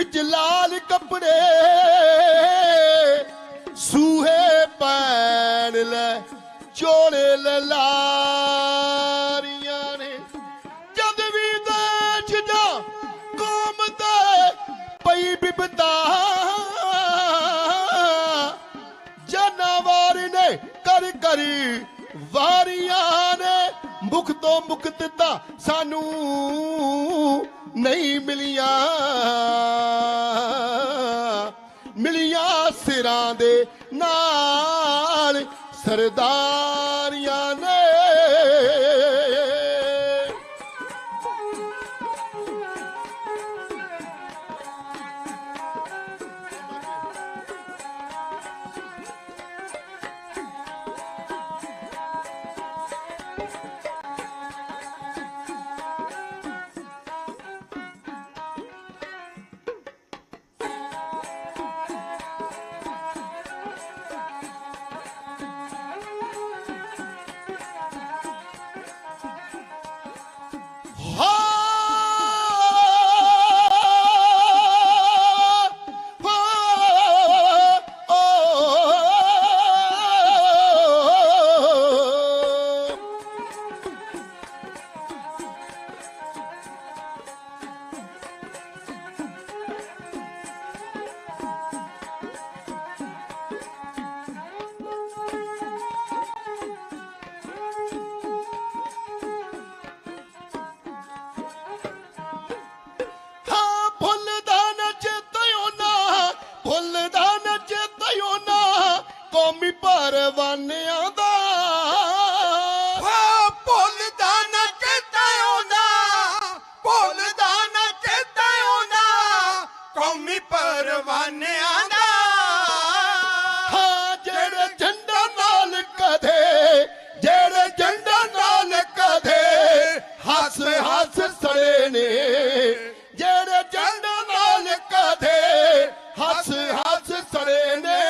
ਵਿੱਚ ਲਾਲ ਕੱਪੜੇ, ਸੂਹੇ ਪੈਣ ਲੈ, ਚੋਲੇ ਲਲਾਰੀਆਂ ਨੇ। ਜਦ ਵੀ ਦੇਸ਼ ਜਾ ਕੌਮ ਤੇ ਪਈ ਬਿਪਤਾ, ਜਨਾਵਾਰ ਨੇ ਕਰ ਕਰੀ ਵਾਰੀਆਂ ਨੇ, ਮੁਖ ਤੋਂ ਮੁਕਤ ਤਾਂ ਸਾਨੂੰ। ਨਹੀਂ ਮਿਲੀਆਂ। ਮਿਲੀਆਂ ਸਿਰਾਂ ਦੇ ਨਾਲ ਸਰਦਾਰ ਨਾ ਚੇਤਿਓ ਨਾ ਕੌਮੀ ਪਰਵਾਨਿਆਂ ਦਾ। ਹਾਂ ਭੁੱਲਦਾ ਨਾ ਚੇਤਾ ਆਉਂਦਾ ਭੁੱਲਦਾ ਨਾ ਚੇਤਾ ਆਉਂਦਾ ਕੌਮੀ ਪਰਵਾਨਿਆਂ Azizane ne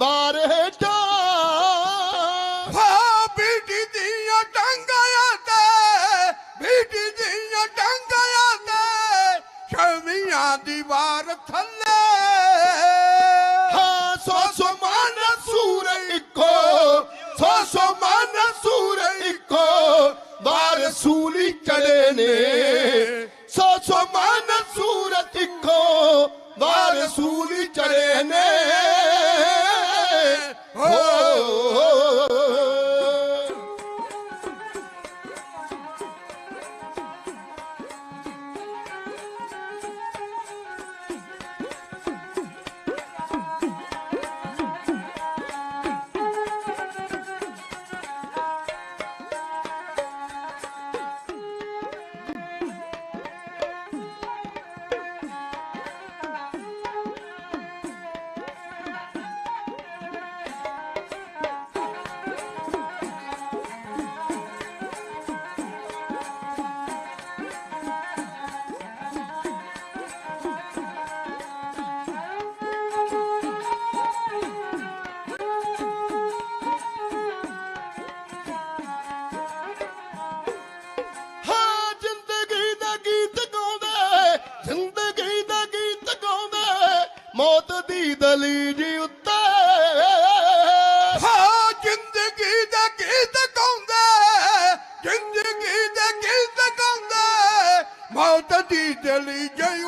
ਬਾਰ ਹੇਠਾਂ ਹਾਂ ਬੀਟੀ ਦੀਆਂ ਟੰਗਾਂ ਤੇ ਬੀਟੀ ਦੀਆਂ ਟੰਗਾਂ ਤੇ ਛਵੀਆਂ ਦੀਵਾਰ ਥੱਲੇ। ਹਾਂ ਸੋ ਸੋ ਮਨ ਸੂਰ ਇੱਕੋ ਸੋ ਸੋ ਮਨ ਸੂਰ ਇੱਕੋ ਬਾਰ ਸੂਲੀ ਚੜੇ ਨੇ। ਮੌਤ ਦੀ ਦਲੀਜ ਉੱਤੇ ਹਾਂ ਜ਼ਿੰਦਗੀ ਦਾ ਗੀਤ ਗਾਉਂਦਾ ਜ਼ਿੰਦਗੀ ਦਾ ਗੀਤ ਗਾਉਂਦਾ ਮੌਤ ਦੀ ਦਲੀ ਜਈ